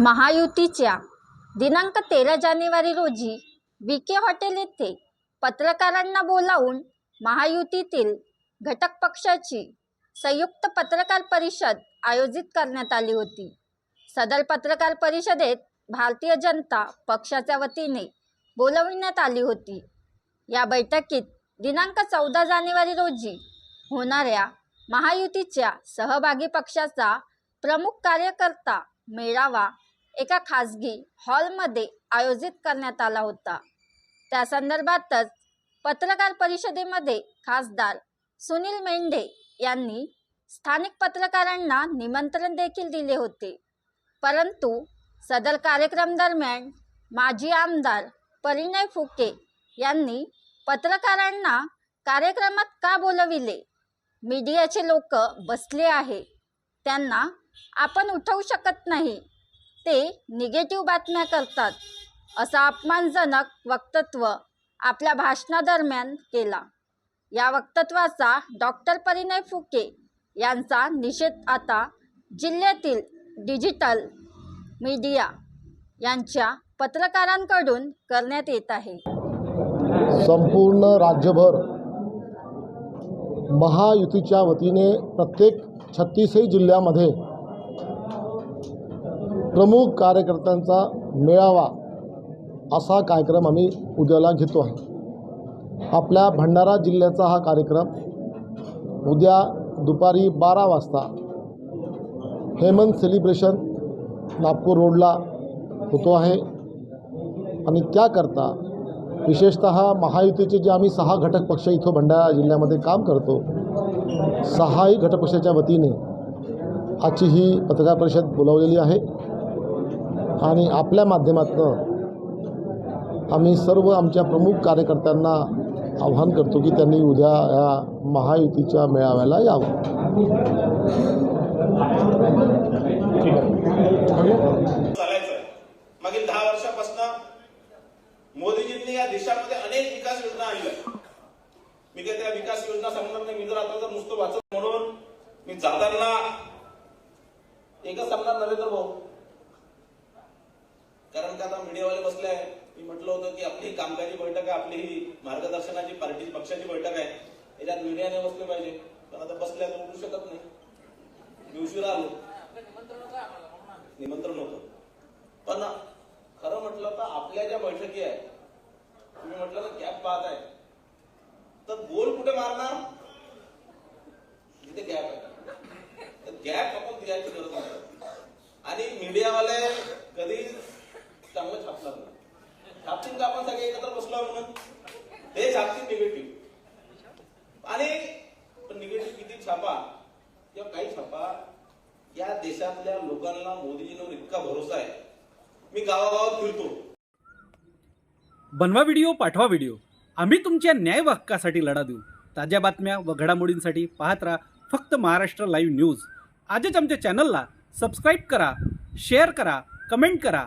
महायुतीच्या दिनांक तेरा जानेवारी रोजी बी के हॉटेल येथे पत्रकारांना बोलावून महायुतीतील घटक पक्षाची संयुक्त पत्रकार परिषद आयोजित करण्यात आली होती. सदर पत्रकार परिषदेत भारतीय जनता पक्षाच्या वतीने बोलविण्यात आली होती. या बैठकीत दिनांक चौदा जानेवारी रोजी होणाऱ्या महायुतीच्या सहभागी पक्षाचा प्रमुख कार्यकर्ता मेळावा एका खाजगी हॉलमध्ये आयोजित करण्यात आला होता. त्या संदर्भातच पत्रकार परिषदेमध्ये खासदार सुनील मेंढे यांनी स्थानिक पत्रकारांना निमंत्रण देखील दिले होते. परंतु सदर कार्यक्रम दरम्यान माजी आमदार परिणय फुके यांनी पत्रकारांना कार्यक्रमात का बोलविले? मीडियाचे लोक बसले आहे. त्यांना आपण उठवू शकत नाही. ते निगेटिव्ह बातम्या करतात असा अपमानजनक वक्तत्व आपल्या भाषणादरम्यान केला. या वक्तत्वाचा डॉक्टर परिणय फुके यांचा निषेध आता जिल्ह्यातील डिजिटल मीडिया यांच्या पत्रकारांकडून करण्यात येत आहे. संपूर्ण राज्यभर महायुतीच्या वतीने प्रत्येक छत्तीसही जिल्ह्यामध्ये प्रमुख कार्यकर्त्यांचा मेळावा असा कार्यक्रम आम्ही उद्याला घेतो आहे. आपल्या भंडारा जिल्ह्याचा हा कार्यक्रम उद्या दुपारी बारा वाजता हेमंत सेलिब्रेशन नागपूर रोडला होतो आहे. आणि त्याकरता विशेषत महायुतीचे जे आम्ही सहा घटक पक्ष इथं भंडारा जिल्ह्यामध्ये काम करतो सहाही घटक पक्षाच्या वतीने आजची ही पत्रकार परिषद बोलावलेली आहे. आणि आपल्या माध्यमातून आम्ही सर्व आमच्या प्रमुख कार्यकर्त्यांना आव्हान करतो की त्यांनी उद्या या महायुतीच्या मेळाव्याला यावं. मागील दहा वर्षापासून मोदीजींनी या देशामध्ये अनेक विकास योजना आणल्या. मी काही त्या विकास योजना सांगणार नाही मी जर आता जर नुसतं वाचत म्हणून मी जाताना एकच सांगणार नरेंद्र भाऊ कारण का आता मीडियावाले बसले आहे? मी म्हटलं होतं की आपली कामकाजी बैठक आहे आपली ही मार्गदर्शनाची पार्टी पक्षाची बैठक आहे. याच्यात मीडियाने बसले पाहिजे. पण आता बसल्या तर उठू शकत नाही. मी उशिरा आलो. निमंत्रण होतं. पण खरं म्हटलं तर आपल्या ज्या बैठकी आहे तुम्ही म्हटलं ना गॅप पाहत आहे. तर गोल कुठे मारणार? तिथे गॅप आहे. तर गॅप आपण द्यायची गरज नाही. आणि मीडियावाले कधी चांगलं छापणार नाही. छापतील का आपण सगळे एकत्र बसलो म्हणून. हे छापतील निगेटिव्ह आणि पण निगेटिव्ह किती छापा? किंवा काही छापा? या देशातल्या लोकांना मोदीजींवर इतका भरोसा आहे. मी गावागावात फिरतो. बनवा व्हिडिओ पाठवा व्हिडिओ आम्ही तुमच्या न्याय व हक्कासाठी लढा देऊ. ताज्या बातम्या व घडामोडींसाठी पाहत राहा फक्त महाराष्ट्र लाईव्ह न्यूज आजच आमच्या चॅनलला सबस्क्राईब करा शेअर करा कमेंट करा.